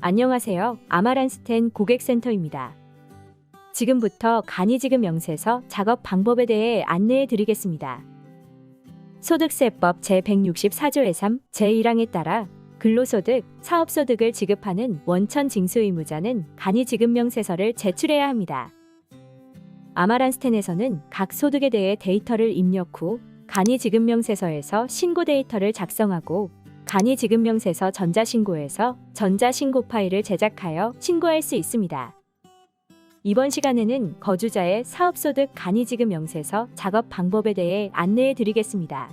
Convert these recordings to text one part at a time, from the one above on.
안녕하세요. 아마란스텐 고객센터입니다. 지금부터 간이지급 명세서 작업 방법에 대해 안내해 드리겠습니다. 소득세법 제164조의 3, 제1항에 따라 근로소득, 사업소득을 지급하는 원천 징수 의무자는 간이지급 명세서를 제출해야 합니다. 아마란스텐에서는 각 소득에 대해 데이터를 입력 후 간이지급 명세서에서 신고 데이터를 작성하고 간이 지급명세서 전자신고에서 전자신고 파일을 제작하여 신고할 수 있습니다. 이번 시간에는 거주자의 사업소득 간이지급 명세서 작업 방법에 대해 안내해 드리겠습니다.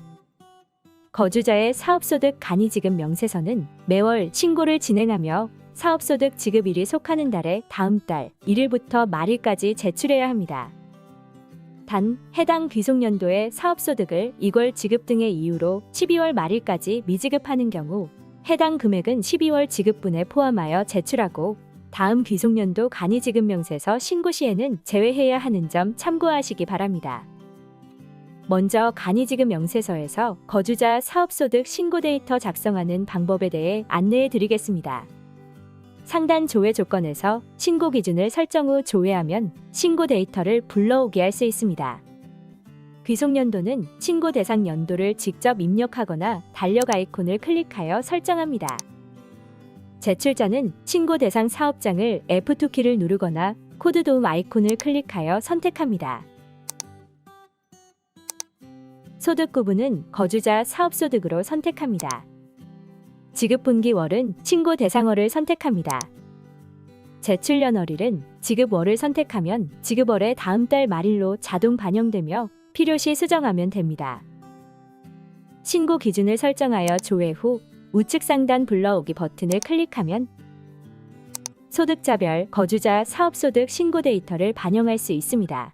거주자의 사업소득 간이지급 명세서는 매월 신고를 진행하며 사업소득 지급일이 속하는 달의 다음 달 1일부터 말일까지 제출해야 합니다. 단 해당 귀속연도의 사업소득을 2월 지급 등의 이유로 12월 말일까지 미지급하는 경우 해당 금액은 12월 지급분에 포함하여 제출하고 다음 귀속연도 간이지급 명세서 신고 시에는 제외해야 하는 점 참고하시기 바랍니다. 먼저 간이지급 명세서에서 거주자 사업소득 신고 데이터 작성하는 방법에 대해 안내해 드리겠습니다. 상단 조회 조건에서 신고 기준을 설정 후 조회하면 신고 데이터를 불러오게 할 수 있습니다. 귀속 연도는 신고 대상 연도를 직접 입력하거나 달력 아이콘을 클릭하여 설정합니다. 제출자는 신고 대상 사업장을 F2 키를 누르거나 코드 도움 아이콘을 클릭하여 선택합니다. 소득 구분은 거주자 사업소득으로 선택합니다. 지급 분기월은 신고 대상월을 선택합니다. 제출연월일은 지급월을 선택하면 지급월의 다음 달 말일로 자동 반영되며 필요시 수정하면 됩니다. 신고 기준을 설정하여 조회 후 우측 상단 불러오기 버튼을 클릭하면 소득자별 거주자 사업소득 신고 데이터를 반영할 수 있습니다.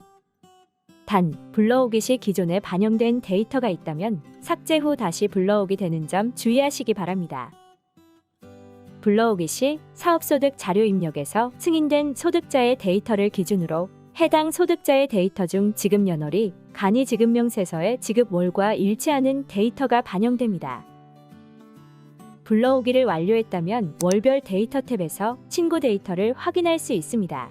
단, 불러오기 시 기존에 반영된 데이터가 있다면 삭제 후 다시 불러오게 되는 점 주의하시기 바랍니다. 불러오기 시 사업소득 자료 입력에서 승인된 소득자의 데이터를 기준으로 해당 소득자의 데이터 중 지급 연월이 간이 지급명세서의 지급월과 일치하는 데이터가 반영됩니다. 불러오기를 완료했다면 월별 데이터 탭에서 신고 데이터를 확인할 수 있습니다.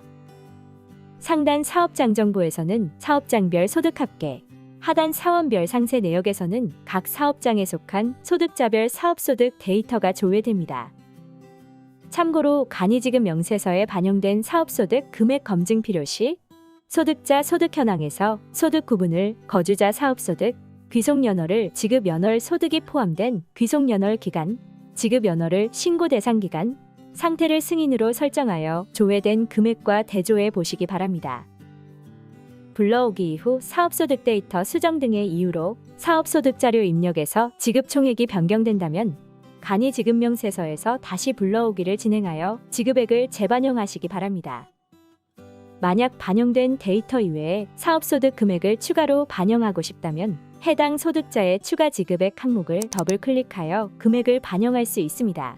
상단 사업장 정보에서는 사업장별 소득 합계, 하단 사원별 상세 내역에서는 각 사업장에 속한 소득자별 사업소득 데이터가 조회됩니다. 참고로 간이지급 명세서에 반영된 사업소득 금액 검증 필요 시 소득자 소득 현황에서 소득 구분을 거주자 사업소득, 귀속연월을 지급연월 소득이 포함된 귀속연월 기간, 지급연월을 신고 대상 기간, 상태를 승인으로 설정하여 조회된 금액과 대조해 보시기 바랍니다. 불러오기 이후 사업소득 데이터 수정 등의 이유로 사업소득 자료 입력에서 지급 총액이 변경된다면 간이 지급명세서에서 다시 불러오기를 진행하여 지급액을 재반영하시기 바랍니다. 만약 반영된 데이터 이외에 사업소득 금액을 추가로 반영하고 싶다면 해당 소득자의 추가 지급액 항목을 더블 클릭하여 금액을 반영할 수 있습니다.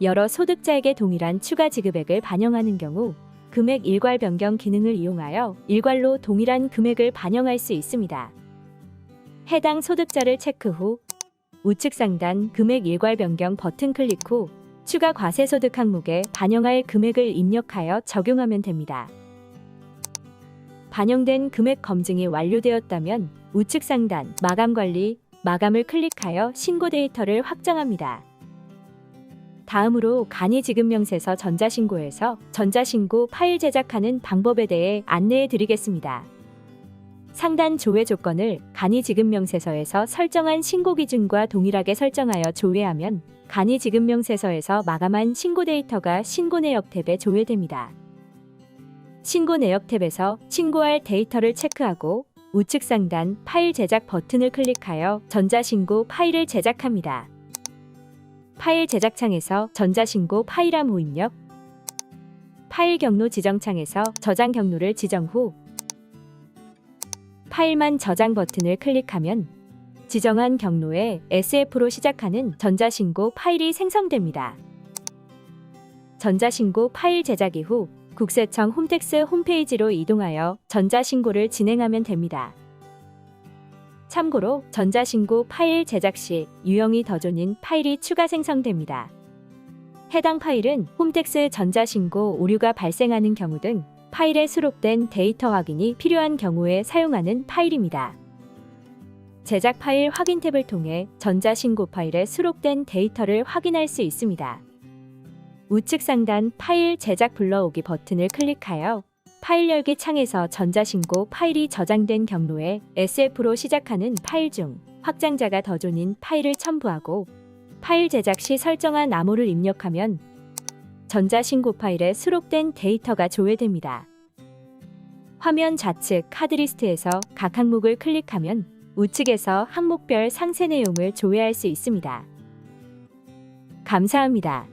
여러 소득자에게 동일한 추가 지급액을 반영하는 경우 금액 일괄 변경 기능을 이용하여 일괄로 동일한 금액을 반영할 수 있습니다. 해당 소득자를 체크 후 우측 상단 금액 일괄 변경 버튼 클릭 후 추가 과세 소득 항목에 반영할 금액을 입력하여 적용하면 됩니다. 반영된 금액 검증이 완료되었다면 우측 상단 마감 관리 마감을 클릭하여 신고 데이터를 확정합니다. 다음으로 간이 지급명세서 전자신고에서 전자신고 파일 제작하는 방법에 대해 안내해 드리겠습니다. 상단 조회 조건을 간이 지급명세서에서 설정한 신고 기준과 동일하게 설정하여 조회하면 간이 지급명세서에서 마감한 신고 데이터가 신고 내역 탭에 조회됩니다. 신고 내역 탭에서 신고할 데이터를 체크하고 우측 상단 파일 제작 버튼을 클릭하여 전자신고 파일을 제작합니다. 파일 제작 창에서 전자신고 파일함 호 입력, 파일 경로 지정 창에서 저장 경로를 지정 후 파일만 저장 버튼을 클릭하면 지정한 경로에 SF로 시작하는 전자신고 파일이 생성됩니다. 전자신고 파일 제작 이후 국세청 홈택스 홈페이지로 이동하여 전자신고를 진행하면 됩니다. 참고로 전자신고 파일 제작 시 유형이 더존인 파일이 추가 생성됩니다. 해당 파일은 홈택스 전자신고 오류가 발생하는 경우 등 파일에 수록된 데이터 확인이 필요한 경우에 사용하는 파일입니다. 제작 파일 확인 탭을 통해 전자신고 파일에 수록된 데이터를 확인할 수 있습니다. 우측 상단 파일 제작 불러오기 버튼을 클릭하여 파일 열기 창에서 전자신고 파일이 저장된 경로에 SF로 시작하는 파일 중 확장자가 더존인 파일을 첨부하고 파일 제작 시 설정한 암호를 입력하면 전자신고 파일에 수록된 데이터가 조회됩니다. 화면 좌측 카드리스트에서 각 항목을 클릭하면 우측에서 항목별 상세 내용을 조회할 수 있습니다. 감사합니다.